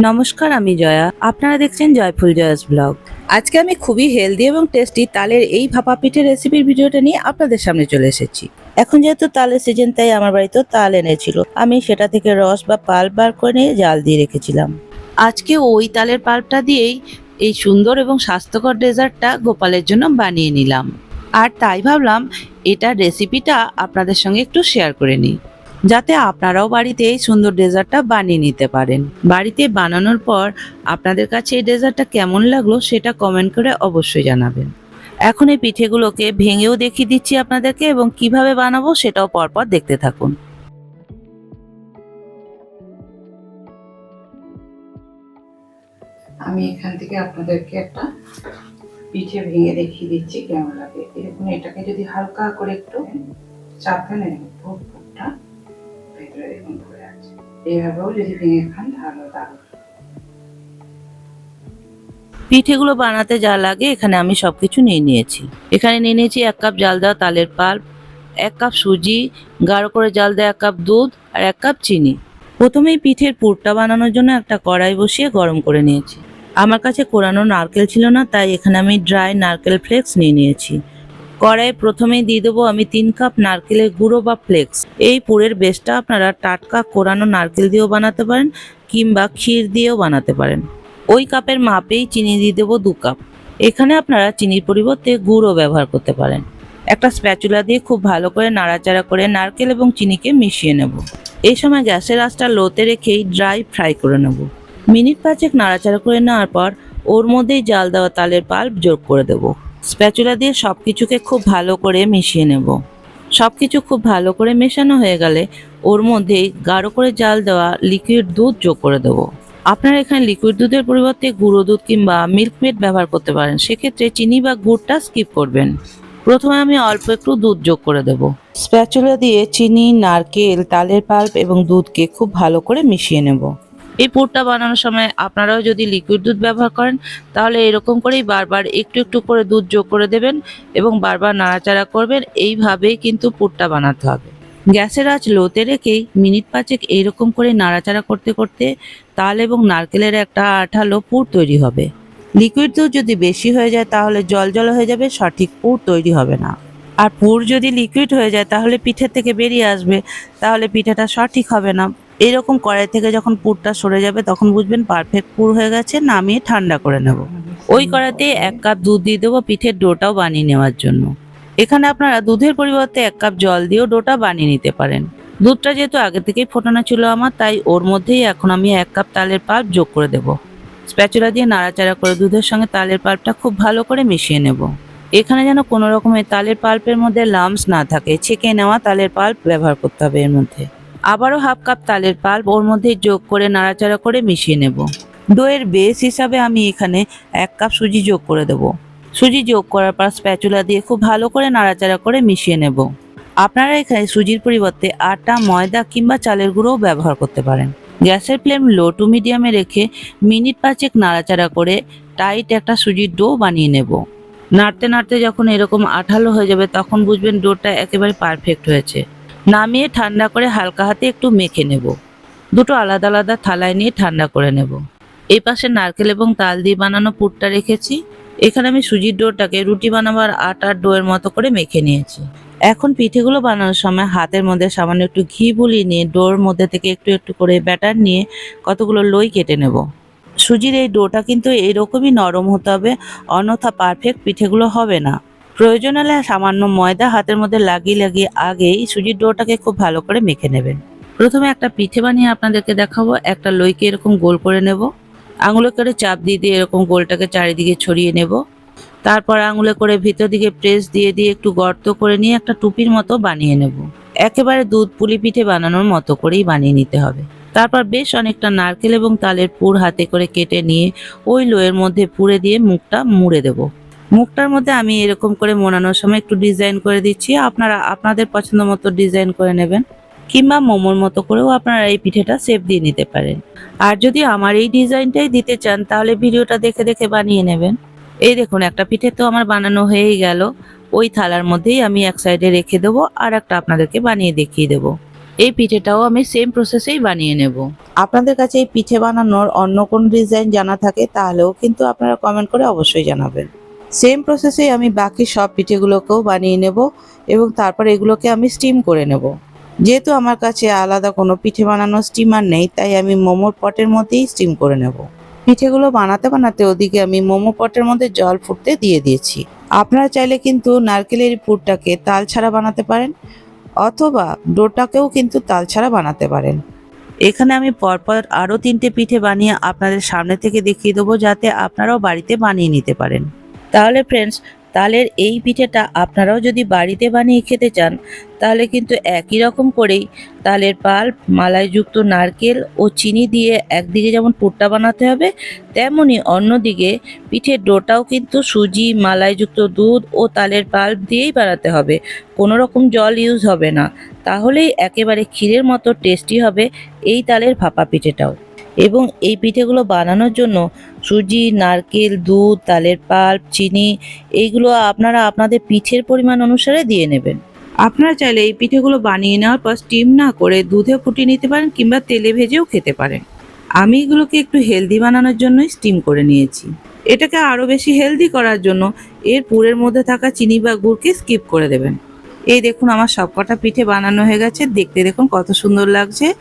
নমস্কার, আমি জয়া। আপনারা দেখছেন জয়ফুল জয়াস ব্লগ। আজকে আমি খুবই হেলদি এবং টেস্টি তালের এই ভাপা পিঠের রেসিপির ভিডিওটা নিয়ে আপনাদের সামনে চলে এসেছি। এখন যেহেতু তালের সিজন তাই আমার বাড়িতেও তাল এনেছিল। আমি সেটা থেকে রস বা পাল্প বার করে নিয়ে জাল দিয়ে রেখেছিলাম। আজকে ওই তালের পাল্পটা দিয়েই এই সুন্দর এবং স্বাস্থ্যকর ডেজার্টটা গোপালের জন্য বানিয়ে নিলাম। আর তাই ভাবলাম, এটার রেসিপিটা আপনাদের সঙ্গে একটু শেয়ার করে নিই। যাতে আপনারাও বাড়িতে এই সুন্দর ডেজার্টটা বানিয়ে নিতে পারেন। বাড়িতে বানানোর পর আপনাদের কাছে এই ডেজার্টটা কেমন লাগল সেটা কমেন্ট করে অবশ্যই জানাবেন। এখন এই পিঠেগুলোকে ভেঙেও দেখিয়ে দিচ্ছি আপনাদেরকে এবং কীভাবে বানাবো সেটাও পরপর দেখতে থাকুন। আমি এখান থেকে আপনাদেরকে একটা পিঠে ভেঙে দেখিয়ে দিচ্ছি কেমন লাগে। এরকম এটাকে যদি হালকা করে একটু চাপে পিঠেগুলো বানাতে যা লাগে, এখানে আমি সবকিছু নিয়ে নিয়েছি। এখানে নিয়ে নিয়েছি এক কাপ জাল দেওয়া তালের পাল্প এক কাপ সুজি, গাঢ় করে জাল দেওয়া এক কাপ দুধ আর এক কাপ চিনি। প্রথমেই পিঠের পুরটা বানানোর জন্য একটা কড়াই বসিয়ে গরম করে নিয়েছি। আমার কাছে কোরানো নারকেল ছিল না, তাই এখানে আমি ড্রাই নারকেল ফ্লেক্স নিয়ে নিয়েছি। কড়াইয়ে প্রথমেই দিয়ে দেবো আমি তিন কাপ নারকেলের গুঁড়ো বা ফ্লেক্স। এই পুরের বেসটা আপনারা টাটকা কোরানো নারকেল দিয়েও বানাতে পারেন কিংবা ক্ষীর দিয়েও বানাতে পারেন। ওই কাপের মাপেই চিনি দিয়ে দেবো দু কাপ। এখানে আপনারা চিনির পরিবর্তে গুড়ও ব্যবহার করতে পারেন। একটা স্প্যাচুলা দিয়ে খুব ভালো করে নাড়াচাড়া করে নারকেল এবং চিনিকে মিশিয়ে নেব। এই সময় গ্যাসের আঁচটা লোতে রেখেই ড্রাই ফ্রাই করে নেব। মিনিট পাঁচেক নাড়াচাড়া করে নেওয়ার পর ওর মধ্যেই জাল দেওয়া তালের পাল্প যোগ করে দেব। স্প্যাচুলা দিয়ে সব কিছুকে খুব ভালো করে মিশিয়ে নেব। সব কিছু খুব ভালো করে মেশানো হয়ে গেলে ওর মধ্যেই গাঢ় করে জাল দেওয়া লিকুইড দুধ যোগ করে দেবো। আপনারা এখানে লিকুইড দুধের পরিবর্তে গুঁড়ো দুধ কিংবা মিল্ক মেড ব্যবহার করতে পারেন। সেক্ষেত্রে চিনি বা গুড়টা স্কিপ করবেন। প্রথমে আমি অল্প একটু দুধ যোগ করে দেব। স্প্যাচুলা দিয়ে চিনি, নারকেল, তালের পাল্প এবং দুধকে খুব ভালো করে মিশিয়ে নেব। এই পুরটা বানানোর সময় আপনারাও যদি লিকুইড দুধ ব্যবহার করেন, তাহলে এরকম করেই বারবার একটু একটু করে দুধ যোগ করে দেবেন এবং বারবার নাড়াচাড়া করবেন। এইভাবেই কিন্তু পুরটা বানাতে হবে। গ্যাসের আঁচ লোতে রেখেই মিনিট পাঁচেক এইরকম করে নাড়াচাড়া করতে করতে তাল এবং নারকেলের একটা আঠালো পুর তৈরি হবে। লিকুইড দুধ যদি বেশি হয়ে যায়, তাহলে জল জল হয়ে যাবে, সঠিক পুর তৈরি হবে না। আর পুর যদি লিকুইড হয়ে যায়, তাহলে পিঠের থেকে বেরিয়ে আসবে, তাহলে পিঠেটা সঠিক হবে না। এরকম কড়াই থেকে যখন পুরটা সরে যাবে, তখন বুঝবেন পারফেক্ট পুর হয়ে গেছে, নামিয়ে ঠান্ডা করে নেব। ওই কড়াইতে এক কাপ দুধ দিয়ে দেবো পিঠের ডোটাও বানিয়ে নেওয়ার জন্য। এখানে আপনারা দুধের পরিবর্তে এক কাপ জল দিয়েও ডোটা বানিয়ে নিতে পারেন। দুধটা যেহেতু আগে থেকেই ফোটানো ছিল আমার, তাই ওর মধ্যেই এখন আমি এক কাপ তালের পাল্প যোগ করে দেব। স্প্যাচুলা দিয়ে নাড়াচাড়া করে দুধের সঙ্গে তালের পাল্পটা খুব ভালো করে মিশিয়ে নেব। এখানে যেন কোনো রকমের তালের পাল্পের মধ্যে লামস না থাকে, ছেঁকে নেওয়া তালের পাল্প ব্যবহার করতে হবে এর মধ্যে। আবারও হাফ কাপ তালের পাল্প ওর মধ্যে যোগ করে নাড়াচাড়া করে মিশিয়ে নেব। দইয়ের বেস হিসাবে আমি এখানে এক কাপ সুজি যোগ করে দেবো। সুজি যোগ করার পর স্প্যাচুলা দিয়ে খুব ভালো করে নাড়াচাড়া করে মিশিয়ে নেব। আপনারা এখানে সুজির পরিবর্তে আটা, ময়দা কিংবা চালের গুঁড়োও ব্যবহার করতে পারেন। গ্যাসের ফ্লেম লো টু মিডিয়ামে রেখে মিনিট পাঁচেক নাড়াচাড়া করে টাইট একটা সুজির ডো বানিয়ে নেব। নাড়তে নাড়তে যখন এরকম আঠালো হয়ে যাবে তখন বুঝবেন ডোটা একেবারে পারফেক্ট হয়েছে। নামিয়ে ঠান্ডা করে হালকা হাতে একটু মেখে নেব। দুটো আলাদা আলাদা থালায় নিয়ে ঠান্ডা করে নেব। এই পাশে নারকেল এবং তাল দিয়ে বানানো পুরটা রেখেছি। এখানে আমি সুজির ডোটাকে রুটি বানাবার আটার ডোয়ের মতো করে মেখে নিয়েছি। এখন পিঠেগুলো বানানোর সময় হাতের মধ্যে সামান্য একটু ঘি বুলিয়ে নিয়ে ডোর মধ্যে থেকে একটু একটু করে ব্যাটার নিয়ে কতগুলো লই কেটে নেব। সুজির এই ডোটা কিন্তু এরকমই নরম হতে হবে, অন্যথা পারফেক্ট পিঠেগুলো হবে না। প্রয়োজন হলে সামান্য ময়দা হাতের মধ্যে লাগিয়ে লাগিয়ে আগেই সুজির ডোটাকে খুব ভালো করে মেখে নেবেন। প্রথমে একটা পিঠে বানিয়ে আপনাদেরকে দেখাবো। একটা লইকে এরকম গোল করে নেব। আঙুলে করে চাপ দিয়ে দিয়ে এরকম গোলটাকে চারিদিকে ছড়িয়ে নেব। তারপর আঙুলে করে ভিতর দিকে প্রেস দিয়ে দিয়ে একটু গর্ত করে নিয়ে একটা টুপির মতো বানিয়ে নেব। একেবারে দুধ পুলি পিঠে বানানোর মতো করেই বানিয়ে নিতে হবে। তারপর বেশ অনেকটা নারকেল এবং তালের পুর হাতে করে কেটে নিয়ে ওই লোয়ের মধ্যে পুড়ে দিয়ে মুখটা মুড়ে দেব। মুখটার মধ্যে আমি এরকম করে মোড়ানোর সময় একটু ডিজাইন করে দিচ্ছি। আপনারা, আপনাদের পছন্দ মতো ডিজাইন করে নেবেন। কিংবা মোমোর মতো করেও আপনারা এই পিঠেটা শেপ দিয়ে নিতে পারেন। আর যদি আমার এই ডিজাইনটাই দিতে চান, তাহলে ভিডিওটা দেখে দেখে বানিয়ে নেবেন। এই দেখুন, একটা পিঠে তো আমার বানানো হয়েই গেল। ওই থালার মধ্যেই আমি এক সাইডে রেখে দেবো আর একটা আপনাদেরকে বানিয়ে দেখিয়ে দেবো। এই পিঠেটাও আমি সেম প্রসেসেই বানিয়ে নেব। আপনাদের কাছে এই পিঠে বানানোর অন্য কোন ডিজাইন জানা থাকে, তাহলেও কিন্তু আপনারা কমেন্ট করে অবশ্যই জানাবেন। সেম প্রসেসেই আমি বাকি সব পিঠেগুলোকেও বানিয়ে নেব এবং তারপর এগুলোকে আমি স্টিম করে নেব। যেহেতু আমার কাছে আলাদা কোনো পিঠে বানানোর স্টিমার নেই, তাই আমি মোমোর পটের মধ্যেই স্টিম করে নেব। পিঠেগুলো বানাতে বানাতে ওদিকে আমি মোমো পটের মধ্যে জল ফুটতে দিয়ে দিয়েছি। আপনারা চাইলে কিন্তু নারকেলের পুরটাকে তাল ছাড়া বানাতে পারেন, অথবা ডোটাকেও কিন্তু তাল ছাড়া বানাতে পারেন। এখানে আমি পরপর আরও তিনটে পিঠে বানিয়ে আপনাদের সামনে থেকে দেখিয়ে দেবো, যাতে আপনারাও বাড়িতে বানিয়ে নিতে পারেন। তাহলে ফ্রেন্ডস তালের এই পিঠেটা আপনারাও যদি বাড়িতে বানিয়ে খেতে চান, তাহলে কিন্তু একই রকম করেই তালের পাল্প মালাইযুক্ত নারকেল ও চিনি দিয়ে একদিকে যেমন পুরটা বানাতে হবে, তেমনি অন্যদিকে পিঠের ডোটাও কিন্তু সুজি, মালাইযুক্ত দুধ ও তালের পাল্প দিয়েই বানাতে হবে। কোনো রকম জল ইউজ হবে না। তাহলেই একেবারে ক্ষীরের মতো টেস্টি হবে এই তালের ভাপা পিঠেটাও। এবং এই পিঠেগুলো বানানোর জন্য সুজি, নারকেল, দুধ, তালের পাল্প, চিনি, এইগুলো আপনারা আপনাদের পিঠের পরিমাণ অনুসারে দিয়ে নেবেন। আপনারা চাইলে এই পিঠেগুলো বানিয়ে নেওয়ার পর স্টিম না করে দুধে ফুটিয়ে নিতে পারেন কিংবা তেলে ভেজেও খেতে পারেন। আমি এগুলোকে একটু হেলদি বানানোর জন্যই স্টিম করে নিয়েছি। এটাকে আরও বেশি হেলদি করার জন্য এর পুরের মধ্যে থাকা চিনি বা গুড়কে স্কিপ করে দেবেন। এই দেখুন, আমার সবকটা পিঠে বানানো হয়ে গেছে। দেখতে দেখুন কত সুন্দর লাগছে।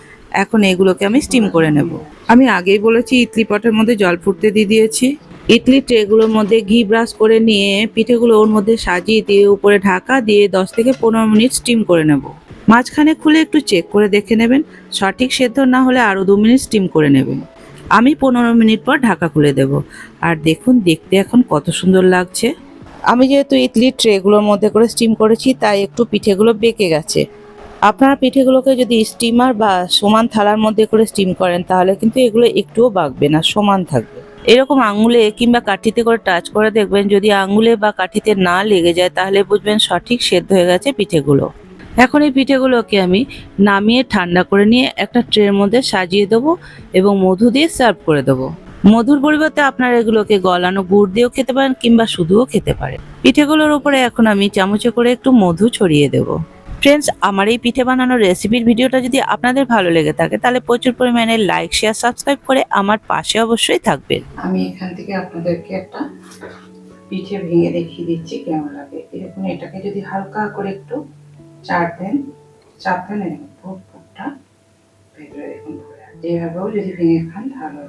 এখন এগুলোকে আমি স্টিম করে নেব। আমি আগেই বলেছি, ইডলি পটের মধ্যে জল ফুটতে দিয়ে দিয়েছি। ইডলি ট্রেগুলোর মধ্যে ঘি ব্রাশ করে নিয়ে পিঠেগুলো ওর মধ্যে সাজিয়ে দিয়ে উপরে ঢাকা দিয়ে দশ থেকে পনেরো মিনিট স্টিম করে নেব। মাঝখানে খুলে একটু চেক করে দেখে নেবেন। সঠিক সেদ্ধ না হলে আরও দু মিনিট স্টিম করে নেবেন। আমি পনেরো মিনিট পর ঢাকা খুলে দেব। আর দেখুন, দেখতে এখন কত সুন্দর লাগছে। আমি যেহেতু ইডলি ট্রেগুলোর মধ্যে করে স্টিম করেছি, তাই একটু পিঠেগুলো বেঁকে গেছে। আপনারা পিঠেগুলোকে যদি স্টিমার বা সমান থালার মধ্যে করে স্টিম করেন, তাহলে কিন্তু এগুলো একটুও বাগবে না, সমান থাকবে। এরকম আঙুলে কিংবা কাঠিতে করে টাচ করে দেখবেন, যদি আঙুলে বা কাঠিতে না লেগে যায়, তাহলে বুঝবেন সঠিক সেদ্ধ হয়ে গেছে পিঠেগুলো। এখন এই পিঠেগুলোকে আমি নামিয়ে ঠান্ডা করে নিয়ে একটা ট্রের মধ্যে সাজিয়ে দেবো এবং মধু দিয়ে সার্ভ করে দেবো। মধুর পরিবর্তে আপনারা এগুলোকে গলানো গুড় দিয়েও খেতে পারেন কিংবা শুধুও খেতে পারেন। পিঠেগুলোর উপরে এখন আমি চামচে করে একটু মধু ছড়িয়ে দেবো। ফ্রেন্ডস আমার এই পিঠে বানানোর রেসিপির ভিডিওটা যদি আপনাদের ভালো লেগে থাকে, তাহলে প্রচুর পরিমাণে লাইক শেয়ার সাবস্ক্রাইব করে আমার পাশে অবশ্যই থাকবেন। আমি এখান থেকে আপনাদেরকে একটা পিঠে ভেঙে দেখিয়ে দিচ্ছি, কেমন লাগে। এরকম এটাকে যদি হালকা করে একটু চার দেন দেখুন ভরে এভাবেও যদি ভেঙে খান, তাহলে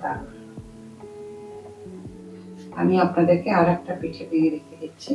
আমি আপনাদেরকে আর একটা পিঠে ভেঙে দেখিয়ে দিচ্ছি।